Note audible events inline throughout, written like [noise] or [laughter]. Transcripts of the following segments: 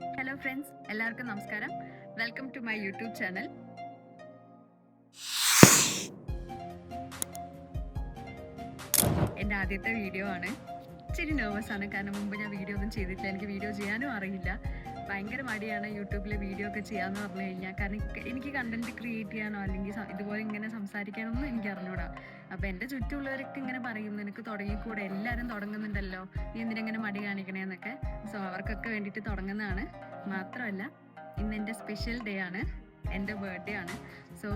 Hello friends എല്ലാവർക്കും നമസ്കാരം. Welcome to my YouTube channel എന്റെ ആദ്യത്തെ വീഡിയോ ആണ്. ഇച്ചിരി നെർവസ് ആണ്. കാരണം മുമ്പ് ഞാൻ വീഡിയോ ഒന്നും ചെയ്തിട്ടില്ല. എനിക്ക് വീഡിയോ ചെയ്യാനും അറിയില്ല. ഭയങ്കര മടിയാണ് യൂട്യൂബിൽ വീഡിയോ ഒക്കെ ചെയ്യാന്ന് പറഞ്ഞു കഴിഞ്ഞാൽ കാരണം എനിക്ക് കണ്ടന്റ് ക്രിയേറ്റ് ചെയ്യാനോ അല്ലെങ്കിൽ ഇതുപോലെ ഇങ്ങനെ സംസാരിക്കാനൊന്നും എനിക്ക് അറിഞ്ഞൂടാ. അപ്പൊ എന്റെ ചുറ്റുമുള്ളവരൊക്കെ ഇങ്ങനെ പറയും നിനക്ക് തുടങ്ങിക്കൂടെ? എല്ലാവരും തുടങ്ങുന്നുണ്ടല്ലോ. നീ എന്തിനെങ്ങനെ മടി കാണിക്കണേന്നൊക്കെ സോ അവർക്കൊക്കെ വേണ്ടിയിട്ട് തുടങ്ങുന്നതാണ്. മാത്രമല്ല ഇന്ന് എന്റെ സ്പെഷ്യൽ ഡേ ആണ്. എന്റെ ബർത്ത്ഡേ ആണ്. സോ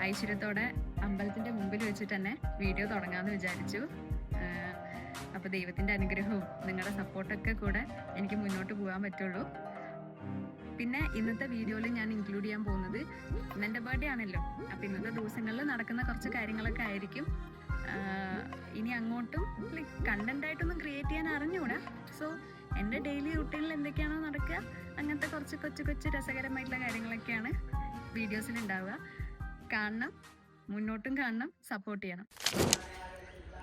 ഐശ്വര്യത്തോടെ അമ്പലത്തിന്റെ മുമ്പിൽ വെച്ചിട്ട് തന്നെ വീഡിയോ തുടങ്ങാമെന്ന് വിചാരിച്ചു. അപ്പോൾ ദൈവത്തിന്റെ അനുഗ്രഹവും നിങ്ങളുടെ സപ്പോർട്ടൊക്കെ കൂടെ എനിക്ക് മുന്നോട്ട് പോകാൻ പറ്റുള്ളൂ. പിന്നെ ഇന്നത്തെ വീഡിയോയിൽ ഞാൻ ഇൻക്ലൂഡ് ചെയ്യാൻ പോകുന്നത് ഇന്നെന്റെ ബർത്ത്ഡേ ആണല്ലോ. അപ്പം ഇന്നത്തെ ദിവസങ്ങളിൽ നടക്കുന്ന കുറച്ച് കാര്യങ്ങളൊക്കെ ആയിരിക്കും. ഇനി അങ്ങോട്ടും കണ്ടന്റ് ആയിട്ടൊന്നും ക്രിയേറ്റ് ചെയ്യാൻ അറിഞ്ഞുകൂടാ സോ എന്റെ ഡെയിലി റുട്ടീനിൽ എന്തൊക്കെയാണോ നടക്കുക അങ്ങനത്തെ കുറച്ച് കൊച്ചു കൊച്ചു രസകരമായിട്ടുള്ള കാര്യങ്ങളൊക്കെയാണ് വീഡിയോസിൽ ഉണ്ടാവുക. കാണണം മുന്നോട്ടും കാണണം സപ്പോർട്ട് ചെയ്യണം.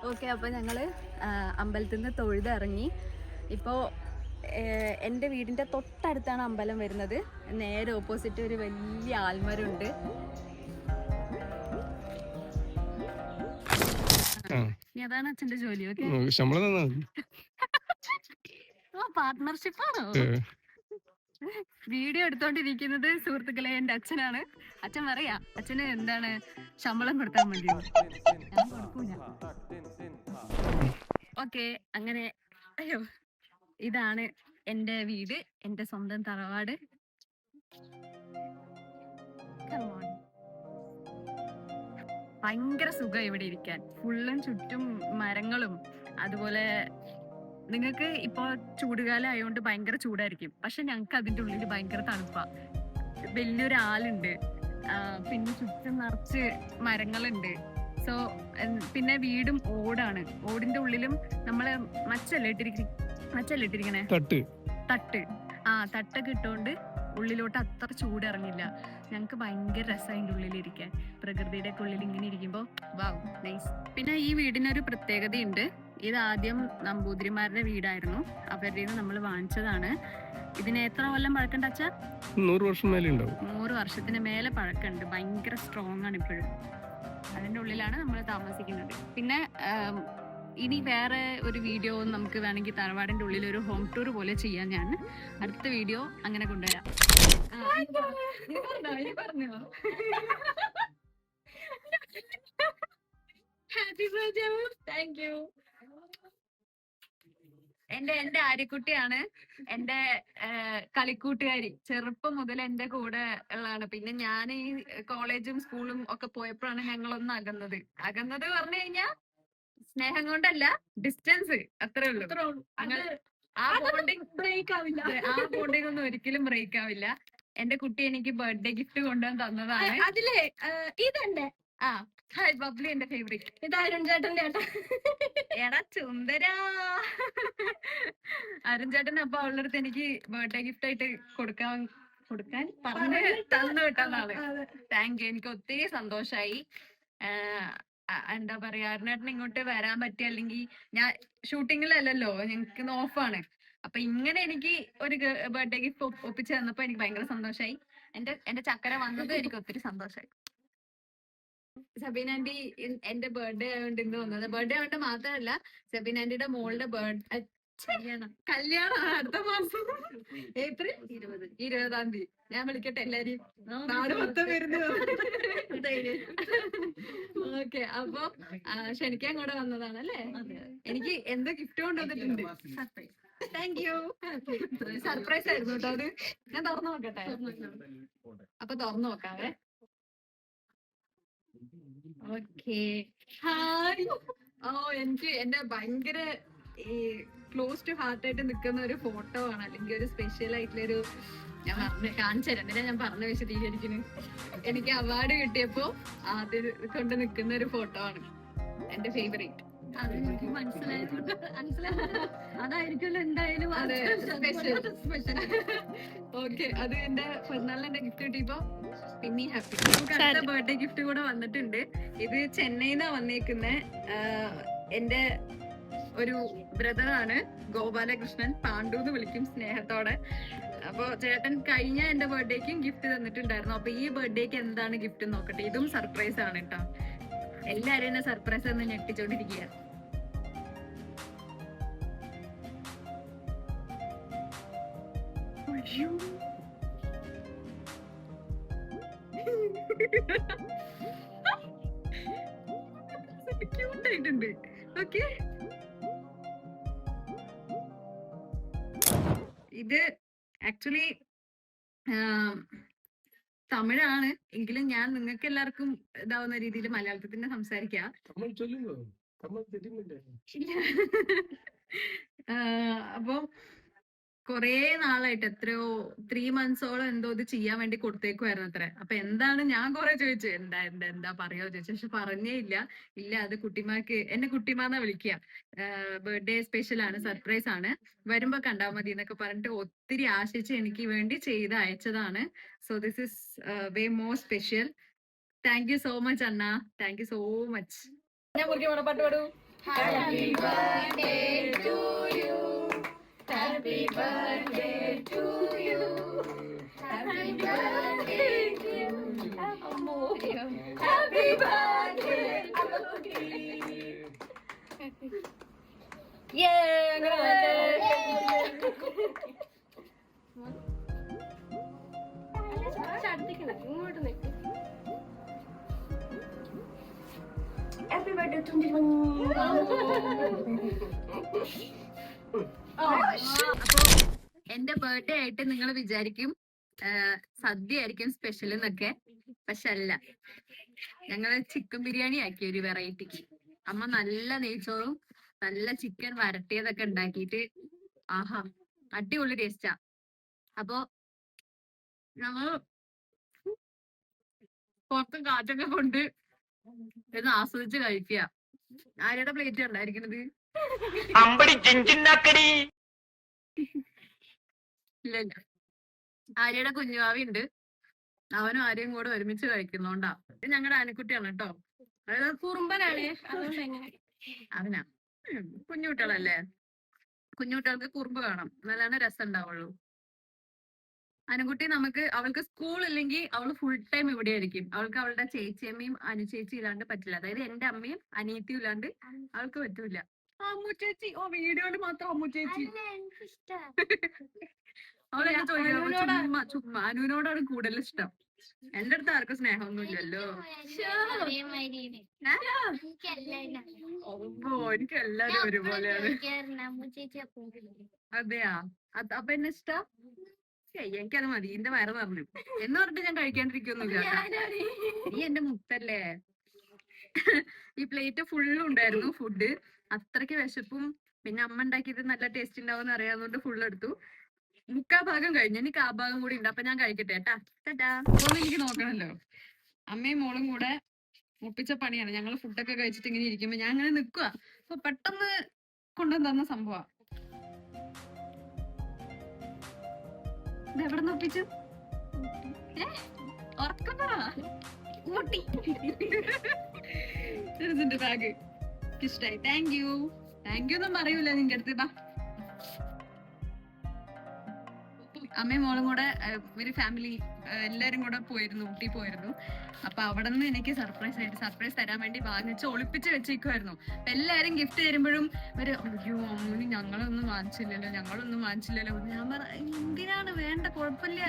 ഓക്കെ അപ്പോൾ ഞങ്ങൾ അമ്പലത്തിൽ നിന്ന് തൊഴുതിറങ്ങി. ഇപ്പോൾ എന്റെ വീടിന്റെ തൊട്ടടുത്താണ് അമ്പലം വരുന്നത്. നേരെ ഓപ്പോസിറ്റ് ഒരു വലിയ ആൽമരമുണ്ട്. ഇനി അതാണ് അച്ഛന്റെ ജോലി ഓക്കെ. പാർട്ട്ണർഷിപ്പാണോ വീഡിയോ എടുത്തോണ്ടിരിക്കുന്നത് സുഹൃത്തുക്കളെ എന്റെ അച്ഛനാണ്. അച്ഛൻ പറയാ അച്ഛന് എന്താണ് ശമ്പളം കൊടുത്താൽ മതിയോ? ഞാൻ കൊടുക്കൂല. ഓക്കെ അങ്ങനെ. അയ്യോ. ഇതാണ് എന്റെ വീട് എന്റെ സ്വന്തം തറവാട്. ഭയങ്കര സുഖം ഇവിടെ ഇരിക്കാൻ. ഫുള്ളും ചുറ്റും മരങ്ങളും. അതുപോലെ നിങ്ങൾക്ക് ഇപ്പോ ചൂടുകാലം ആയതുകൊണ്ട് ഭയങ്കര ചൂടായിരിക്കും. പക്ഷെ ഞങ്ങൾക്ക് അതിന്റെ ഉള്ളിൽ ഭയങ്കര തണുപ്പാ. വലിയൊരു ആളുണ്ട് പിന്നെ ചുറ്റും നിറച്ച് മരങ്ങളുണ്ട്. സോ പിന്നെ വീടും ഓടാണ്. ഓടിന്റെ ഉള്ളിലും നമ്മൾ മച്ചല്ലേ ഇട്ടിരിക്ക മച്ചല്ലേ ഇട്ടിരിക്കണേ? തട്ട്. തട്ട്. ആ തട്ടൊക്കെ ഇട്ടുകൊണ്ട് ഉള്ളിലോട്ട് അത്ര ചൂട് ഇറങ്ങില്ല ഞങ്ങൾക്ക് ഭയങ്കര രസം അതിന്റെ ഉള്ളിലിരിക്കാൻ. പ്രകൃതിയുടെ ഒക്കെ ഉള്ളിൽ ഇങ്ങനെ ഇരിക്കുമ്പോൾ വാവ് നൈസ്. പിന്നെ ഈ വീടിനൊരു പ്രത്യേകതയുണ്ട്. ഇത് ആദ്യം നമ്പൂതിരിമാരുടെ വീടായിരുന്നു. അവരുടെ നിന്ന് നമ്മൾ വാങ്ങിച്ചതാണ്. ഇതിന് എത്ര കൊല്ലം പഴക്കണ്ട അച്ഛാ? നൂറ് വർഷം മേലെ ഉണ്ടാവും. നൂറ് വർഷത്തിന് മേലെ പഴക്കമുണ്ട്. ഭയങ്കര സ്ട്രോങ് ആണ് ഇപ്പോഴും. അതിന്റെ ഉള്ളിലാണ് നമ്മൾ താമസിക്കുന്നത്. പിന്നെ ഇനി വേറെ ഒരു വീഡിയോ നമുക്ക് വേണമെങ്കിൽ തറവാടിന്റെ ഉള്ളിൽ ഒരു ഹോം ടൂർ പോലെ ചെയ്യാൻ ഞാൻ. അടുത്ത വീഡിയോ അങ്ങനെ കൊണ്ടുവരാം. Thank you. എന്റെ എന്റെ ആര്യക്കുട്ടിയാണ്. എന്റെ കളിക്കൂട്ടുകാരി. ചെറുപ്പം മുതൽ എന്റെ കൂടെ ഉള്ളതാണ്. പിന്നെ ഞാൻ ഈ കോളേജും സ്കൂളും ഒക്കെ പോയപ്പോഴാണ് ഞങ്ങളൊന്ന് അകന്നത്. അകന്നത് പറഞ്ഞു കഴിഞ്ഞാ സ്നേഹം കൊണ്ടല്ല ഡിസ്റ്റൻസ് അത്രേ ഉള്ളൂ. അങ്ങനെ ആ ബോണ്ടിങ് ബ്രേക്ക് ആവില്ല. ആ ബോണ്ടിങ് ഒന്നും ഒരിക്കലും ബ്രേക്ക് ആവില്ല. എന്റെ കുട്ടി എനിക്ക് ബർത്ത്ഡേ ഗിഫ്റ്റ് കൊണ്ടുവന്ന് തന്നതാണ്. അതിലേ ഇതെന്റെ ആ ഹായ് ബബ്ലി എന്റെ ഫേവറേറ്റ് ഇത് അരുൺ ചേട്ടന്റെ ഏട്ടാ എടാ ചുന്ദരാ അരുൺ ചേട്ടൻ അപ്പൊ അവളുടെ അടുത്ത് എനിക്ക് ബർത്ത്ഡേ ഗിഫ്റ്റ് ആയിട്ട് കൊടുക്കാൻ കൊടുക്കാൻ പറഞ്ഞു തന്നു അതെ. താങ്ക് യു എനിക്ക് ഒത്തിരി സന്തോഷായി. എന്താ പറയാ അരുണേട്ടൻ ഇങ്ങോട്ട് വരാൻ പറ്റിയ അല്ലെങ്കിൽ ഞാൻ ഷൂട്ടിങ്ങിലല്ലല്ലോ ഞങ്ങൾക്ക് ഓഫാണ്. അപ്പൊ ഇങ്ങനെ എനിക്ക് ഒരു ബർത്ത്ഡേ ഗിഫ്റ്റ് ഒപ്പിച്ചു തന്നപ്പോ എനിക്ക് ഭയങ്കര സന്തോഷായി. എന്റെ എന്റെ ചക്കര വന്നത് എനിക്ക് ഒത്തിരി സന്തോഷായി. സബീൻ ആന്റി എന്റെ ബർത്ത്ഡേ ആയതുകൊണ്ട് ഇന്ന് വന്നത്. ബർത്ത്ഡേ ആയതുകൊണ്ട് മാത്രമല്ല സബീൻ ആന്റിയുടെ മോളുടെ ബർത്ത്ഡേ കല്യാണം. കല്യാണം അടുത്ത മാസം. ഏപ്രിൽ ഇരുപത്. ഇരുപതാം തീയതി. ഞാൻ വിളിക്കട്ടെ എല്ലാരെയും? നാട് മൊത്തം വരുന്നു ഓക്കെ അപ്പൊ ക്ഷണിക്കാൻ കൂടെ വന്നതാണ് അല്ലേ? എനിക്ക് എന്തോ ഗിഫ്റ്റ് കൊണ്ടുവന്നിട്ടുണ്ട് താങ്ക് യു സർപ്രൈസ് ആയിരുന്നു കേട്ടോ അത്. ഞാൻ തുറന്നു നോക്കട്ടെ. അപ്പൊ തുറന്നു നോക്കാവേ. ഓക്കെ ഹായ് ഓ എനിക്ക് എന്റെ ഭയങ്കര ഈ ക്ലോസ് ടു ഹാർട്ട് ആയിട്ട് നിൽക്കുന്ന ഒരു ഫോട്ടോ ആണ്. അല്ലെങ്കിൽ ഒരു സ്പെഷ്യൽ ആയിട്ടുള്ള ഒരു ഞാൻ പറഞ്ഞ കാണിച്ചു തരാം എന്നിട്ടാ ഞാൻ പറഞ്ഞു വിശദീകരിക്കുന്നു. എനിക്ക് അവാർഡ് കിട്ടിയപ്പോ ആദ്യം കൊണ്ട് നിൽക്കുന്ന ഒരു ഫോട്ടോ ആണ്. എന്റെ ഫേവറേറ്റ് അതായിരിക്കുമല്ലോ എന്തായാലും അതെ സ്പെഷ്യൽ സ്പെഷ്യൽ ഓക്കെ അത് എന്റെ പിറന്നാളിന് എന്റെ ഗിഫ്റ്റ് കിട്ടിയപ്പോ പിന്നെ ഹാപ്പി അടുത്ത ബർത്ത്ഡേ ഗിഫ്റ്റ് കൂടെ വന്നിട്ടുണ്ട്. ഇത് ചെന്നൈന്നാ വന്നേക്കുന്നെ. എന്റെ ഒരു ബ്രദറാണ് ഗോപാലകൃഷ്ണൻ പാണ്ഡു എന്ന് വിളിക്കും സ്നേഹത്തോടെ. അപ്പൊ ചേട്ടൻ കഴിഞ്ഞ എന്റെ ബർത്ത്ഡേക്കും ഗിഫ്റ്റ് തന്നിട്ടുണ്ടായിരുന്നു. അപ്പൊ ഈ ബർത്ത്ഡേക്ക് എന്താണ് ഗിഫ്റ്റ് നോക്കട്ടെ? ഇതും സർപ്രൈസ് ആണ് കേട്ടോ എല്ലാരും എന്നെ സർപ്രൈസ് എന്ന് ഞെട്ടിച്ചോണ്ടിരിക്കുക [laughs] ക്യൂട്ടായിട്ടുണ്ട് ആക്ച്വലി തമിഴാണ്. എങ്കിലും ഞാൻ നിങ്ങൾക്ക് എല്ലാവർക്കും ഇതാവുന്ന രീതിയിൽ മലയാളത്തിൽ തന്നെ സംസാരിക്കാം അപ്പം കൊറേ നാളായിട്ട് എത്രയോ ത്രീ മന്ത്സോളം എന്തോ ഇത് ചെയ്യാൻ വേണ്ടി കൊടുത്തേക്കുമായിരുന്നു അത്ര. അപ്പൊ എന്താണ് ഞാൻ കൊറേ ചോദിച്ചു എന്താ എന്താ എന്താ പറയോ ചോദിച്ചു. പക്ഷെ പറഞ്ഞേ ഇല്ല. ഇല്ല അത് കുട്ടിമാക്ക് എന്നെ കുട്ടിമാന്നാ വിളിക്കുക ബർത്ത്ഡേ സ്പെഷ്യൽ ആണ് സർപ്രൈസ് ആണ്. വരുമ്പോ കണ്ടാ മതി എന്നൊക്കെ പറഞ്ഞിട്ട് ഒത്തിരി ആശിച്ച് എനിക്ക് വേണ്ടി ചെയ്ത് അയച്ചതാണ്. So this is way more special thank you so much അണ്ണ. താങ്ക് യു സോ മച്ച് ഞാൻ മുറിക്കാൻ പാട്ട് പാടൂ. Happy birthday to you. Happy birthday to you. Happy birthday to you. Happy birthday to you. Yeah, അങ്ങനെ ഇങ്ങോട്ട് നിൽക്കും Happy birthday to you. എന്റെ birthday ആയിട്ട് നിങ്ങൾ വിചാരിക്കും സദ്യ ആയിരിക്കും സ്പെഷ്യൽ എന്നൊക്കെ. പക്ഷെ അല്ല. ഞങ്ങൾ ചിക്കൻ ബിരിയാണി ആക്കി ഒരു വെറൈറ്റിക്ക് അമ്മ നല്ല നെയ്ച്ചോറും നല്ല ചിക്കൻ വരട്ടിയതൊക്കെ ഉണ്ടാക്കിയിട്ട് ആഹാ അടിപൊളി ടേസ്റ്റാ അപ്പൊ ഞങ്ങൾ പുറത്ത് കാറ്റൊക്കെ കൊണ്ട് ഇത് ആസ്വദിച്ച് കഴിക്കുക. ആരുടെ പ്ലേറ്റ് ഉണ്ടായിരിക്കുന്നത്? അമ്പടി ജിഞ്ചിണ്ടാക്കടി ആര്യയുടെ കുഞ്ഞുവാവി ഉണ്ട് അവനും ആരെയും കൂടെ ഒരുമിച്ച് കഴിക്കുന്നോണ്ടാ. ഇത് ഞങ്ങളുടെ ആനക്കുട്ടിയാണ് കേട്ടോ അതായത് കുറുമ്പനാണ്. അതുകൊണ്ട് എങ്ങനെ? അവനാ. കുഞ്ഞുകുട്ടികളല്ലേ? കുഞ്ഞുകുട്ടികൾക്ക് കുറുമ്പ് വേണം. എന്നാലാണ് രസം ഉണ്ടാവുള്ളൂ. അനുകുട്ടി നമുക്ക് അവൾക്ക് സ്കൂൾ ഇല്ലെങ്കിൽ അവൾ ഫുൾ ടൈം ഇവിടെ ആയിരിക്കും. അവൾക്ക് അവളുടെ ചേച്ചിയമ്മയും അനുചേച്ചി ഇല്ലാണ്ട് പറ്റില്ല. അതായത് എന്റെ അമ്മയും അനിയത്തിയും ഇല്ലാണ്ട് അവൾക്ക് പറ്റൂല. അമ്മു ചേച്ചി ഓ വീഡിയോയിൽ മാത്രം അമ്മു ചേച്ചി അവളെന്നെ? ചുമ്മാ ചുമ്മാ അനുവിനോടാണ് കൂടുതൽ ഇഷ്ടം. എന്റെ അടുത്ത് ആർക്കും സ്നേഹമൊന്നുമില്ലല്ലോ. ഓ എനിക്ക് എല്ലാരും ഒരുപോലെയാണ്. അതെയാ? അത് അപ്പൊ എന്നെ ഇഷ്ടം? എനിക്കത് മതി. എന്റെ വയറ് നിറഞ്ഞു. എന്ന് പറഞ്ഞിട്ട് ഞാൻ കഴിക്കാണ്ടിരിക്കൊന്നുമില്ല നീ എന്റെ മുത്തല്ലേ? [laughs] ഈ പ്ലേറ്റ് ഫുള്ളും ഉണ്ടായിരുന്നു ഫുഡ് അത്രയ്ക്ക് വിശപ്പും പിന്നെ അമ്മ ഉണ്ടാക്കിയത് നല്ല ടേസ്റ്റ് ഉണ്ടാവും അറിയാവുന്നതുകൊണ്ട് ഫുൾ എടുത്തു. മുക്കാ ഭാഗം കഴിഞ്ഞു. എനിക്ക് ആ ഭാഗം കൂടി ഉണ്ട് അപ്പൊ ഞാൻ കഴിക്കട്ടെ കേട്ടാ. എനിക്ക് നോക്കണല്ലോ. അമ്മയും മോളും കൂടെ ഒപ്പിച്ച പണിയാണ്. ഞങ്ങൾ ഫുഡൊക്കെ കഴിച്ചിട്ട് ഇങ്ങനെ ഇരിക്കുമ്പോ ഞാൻ അങ്ങനെ നിക്കുക അപ്പൊ പെട്ടെന്ന് കൊണ്ടുവന്ന് സംഭവ. എവിടെ നിന്ന് ഒപ്പിച്ചു ഏ? ഉറക്കം പറ. ചെറുതിന്റെ ബാഗ് ഇഷ്ടായി. താങ്ക് യു താങ്ക് യു ഒന്നും പറയൂല നിന്റെ അടുത്ത്. ബാ. അമ്മയും മോളും കൂടെ ഒരു ഫാമിലി എല്ലാരും കൂടെ പോയിരുന്നു ഊട്ടി പോയിരുന്നു. അപ്പൊ അവിടെ നിന്ന് എനിക്ക് സർപ്രൈസ് ആയിട്ട് സർപ്രൈസ് തരാൻ വേണ്ടി വാങ്ങിച്ച് ഒളിപ്പിച്ച് വെച്ചേക്കുമായിരുന്നു അപ്പൊ എല്ലാരും ഗിഫ്റ്റ് തരുമ്പോഴും ഒരു അയ്യോ അമ്മൂന് ഞങ്ങളൊന്നും വാങ്ങിച്ചില്ലല്ലോ ഞങ്ങളൊന്നും വാങ്ങിച്ചില്ലല്ലോ. ഞാൻ പറ എന്തിനാണ്? വേണ്ട കുഴപ്പമില്ല.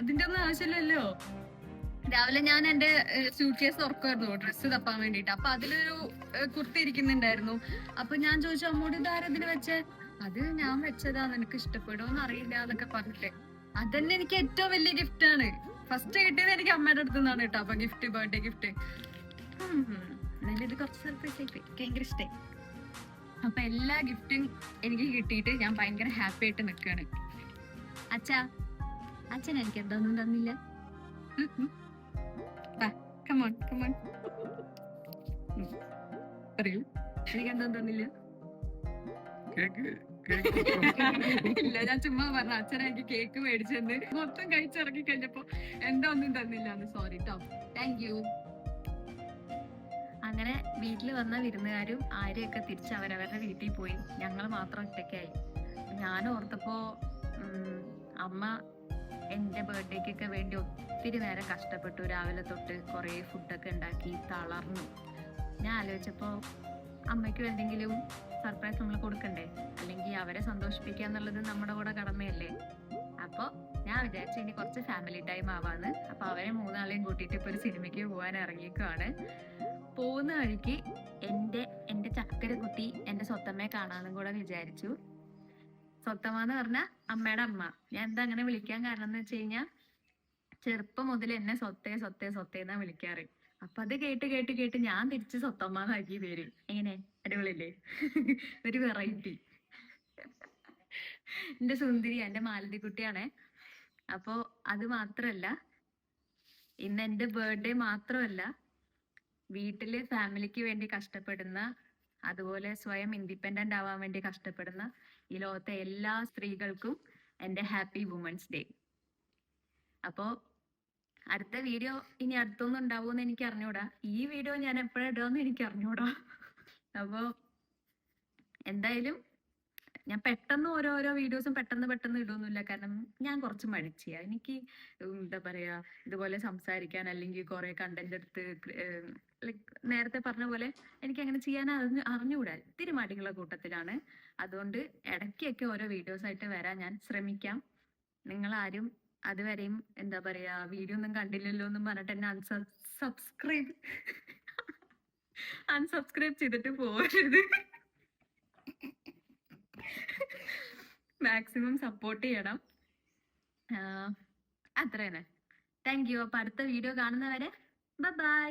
അതിന്റെ ഒന്നും ആവശ്യമില്ലല്ലോ. രാവിലെ ഞാൻ എന്റെ സ്യൂട്ട് കേസ് തുറക്കുമായിരുന്നു ഡ്രസ്സ് തപ്പാൻ വേണ്ടിട്ട് അപ്പൊ അതിലൊരു കുർത്തി ഇരിക്കുന്നുണ്ടായിരുന്നു. അപ്പൊ ഞാൻ ചോദിച്ചു അമ്മോട് ഇതാരതിന് വെച്ചേ? അത് ഞാൻ വെച്ചതാ. നിനക്ക് ഇഷ്ടപ്പെടുമോന്ന് അറിയില്ല എന്നൊക്കെ പറഞ്ഞിട്ട്. അതന്നെ എനിക്ക് ഏറ്റവും വലിയ ഗിഫ്റ്റ് ആണ്. ഫസ്റ്റ് കിട്ടിയത് എനിക്ക് അമ്മയുടെ അടുത്ത് നിന്നാണ് കേട്ടോ. അപ്പൊ ഗിഫ്റ്റ് ബർത്ത്ഡേ ഗിഫ്റ്റ് എന്നാലും കുറച്ച് ഭയങ്കര ഇഷ്ടമായി അപ്പൊ എല്ലാ ഗിഫ്റ്റും എനിക്ക് കിട്ടിയിട്ട് ഞാൻ ഭയങ്കര ഹാപ്പി ആയിട്ട് നിൽക്കുകയാണ് അച്ഛാ അച്ഛൻ എനിക്ക് എന്തൊന്നും തന്നില്ല. കമോൺ കമോൺ പറയൂ എനിക്ക് എന്തൊന്നും തന്നില്ല. കേക്ക് കേക്ക് ഇല്ല ഞാൻ ചുമ്മാ പറഞ്ഞ അച്ഛൻ എനിക്ക് കേക്ക് മേടിച്ചെന്ന്. മൊത്തം കഴിച്ചിറങ്ങി കഴിഞ്ഞപ്പോ എന്താ ഒന്നും തന്നില്ല സോറി ടോ താങ്ക് യു അങ്ങനെ വീട്ടിൽ വന്ന വിരുന്നുകാരും ആരെയൊക്കെ തിരിച്ച് അവരവരുടെ വീട്ടിൽ പോയി. ഞങ്ങൾ മാത്രം ഒറ്റയ്ക്കായി. ഞാൻ ഓർത്തപ്പോ ഉം, അമ്മ എന്റെ ബർത്ത്ഡേക്കൊക്കെ വേണ്ടി ഒത്തിരി നേരം കഷ്ടപ്പെട്ടു. രാവിലെ തൊട്ട് കുറേ ഫുഡൊക്കെ ഉണ്ടാക്കി തളർന്നു. ഞാൻ ആലോചിച്ചപ്പോൾ അമ്മയ്ക്കും എന്തെങ്കിലും സർപ്രൈസ് നമ്മൾ കൊടുക്കണ്ടേ? അല്ലെങ്കിൽ അവരെ സന്തോഷിപ്പിക്കുക എന്നുള്ളത് നമ്മുടെ കൂടെ കടമയല്ലേ? അപ്പോൾ ഞാൻ വിചാരിച്ചു ഇനി കുറച്ച് ഫാമിലി ടൈം ആവാന്ന്. അപ്പൊ അവരെ മൂന്നാളെയും കൂട്ടിയിട്ട് ഇപ്പൊ ഒരു സിനിമയ്ക്ക് പോകാൻ ഇറങ്ങിയേക്കുവാണ്. പോകുന്ന വഴിക്ക് എന്റെ എന്റെ ചക്കര കുട്ടി എന്റെ സ്വത്തമ്മയെ കാണാനും കൂടെ വിചാരിച്ചു. സ്വത്തമ്മ എന്ന് പറഞ്ഞ അമ്മയുടെ അമ്മ. ഞാൻ എന്താ അങ്ങനെ വിളിക്കാൻ കാരണം എന്ന് വെച്ച് കഴിഞ്ഞാൽ ചെറുപ്പം മുതൽ എന്നെ സ്വത്തേ സ്വത്തേ സ്വത്തേ എന്നാ വിളിക്കാറ്. അപ്പൊ അത് കേട്ട് കേട്ട് കേട്ട് ഞാൻ തിരിച്ച് സ്വത്തമ്മ എന്നാക്കി പേര്. എങ്ങനെ? അടിപൊളിയല്ലേ? ഒരു വെറൈറ്റി എന്റെ സുന്ദരി എന്റെ മാലതി കുട്ടിയാണേ അപ്പോ അത് മാത്രല്ല ഇന്ന് എന്റെ ബർത്ത്ഡേ മാത്രമല്ല വീട്ടിൽ ഫാമിലിക്ക് വേണ്ടി കഷ്ടപ്പെടുന്ന അതുപോലെ സ്വയം ഇൻഡിപെൻഡന്റ് ആവാൻ വേണ്ടി കഷ്ടപ്പെടുന്ന ഈ ലോകത്തെ എല്ലാ സ്ത്രീകൾക്കും എന്റെ ഹാപ്പി വുമൻസ് ഡേ. അപ്പോ അടുത്ത വീഡിയോ ഇനി അടുത്തൊന്നും ഉണ്ടാവുമെന്ന് എനിക്ക് അറിഞ്ഞൂടാ. ഈ വീഡിയോ ഞാൻ എപ്പോഴും ഇടുമെന്ന് എനിക്ക് അറിഞ്ഞൂടാ. അപ്പോ എന്തായാലും ഞാൻ പെട്ടെന്ന് ഓരോരോ വീഡിയോസും പെട്ടെന്ന് പെട്ടെന്ന് ഇടുന്നില്ല കാരണം ഞാൻ കുറച്ച് മടിച്ചിയ എനിക്ക് എന്താ പറയാ ഇതുപോലെ സംസാരിക്കാൻ അല്ലെങ്കിൽ കുറെ കണ്ടന്റ് എടുത്ത് ലൈക് നേരത്തെ പറഞ്ഞ പോലെ എനിക്ക് അങ്ങനെ ചെയ്യാൻ അറിഞ്ഞു അറിഞ്ഞുകൂടാ. ഇത്തിരി മടിയുള്ള കൂട്ടത്തിലാണ്. അതുകൊണ്ട് ഇടയ്ക്കൊക്കെ ഓരോ വീഡിയോസ് ആയിട്ട് വരാൻ ഞാൻ ശ്രമിക്കാം. നിങ്ങൾ ആരും അതുവരെയും എന്താ പറയാ വീഡിയോ ഒന്നും കണ്ടില്ലല്ലോ എന്നും പറഞ്ഞിട്ട് എന്നെ അൺസബ്സ്ക്രൈബ് അൺസബ്സ്ക്രൈബ് [laughs] ചെയ്തിട്ട് പോകരുത് മാക്സിമം സപ്പോർട്ട് ചെയ്യണം. അത്ര തന്നെ താങ്ക് യു അപ്പൊ അടുത്ത വീഡിയോ കാണുന്നവരെ ബൈ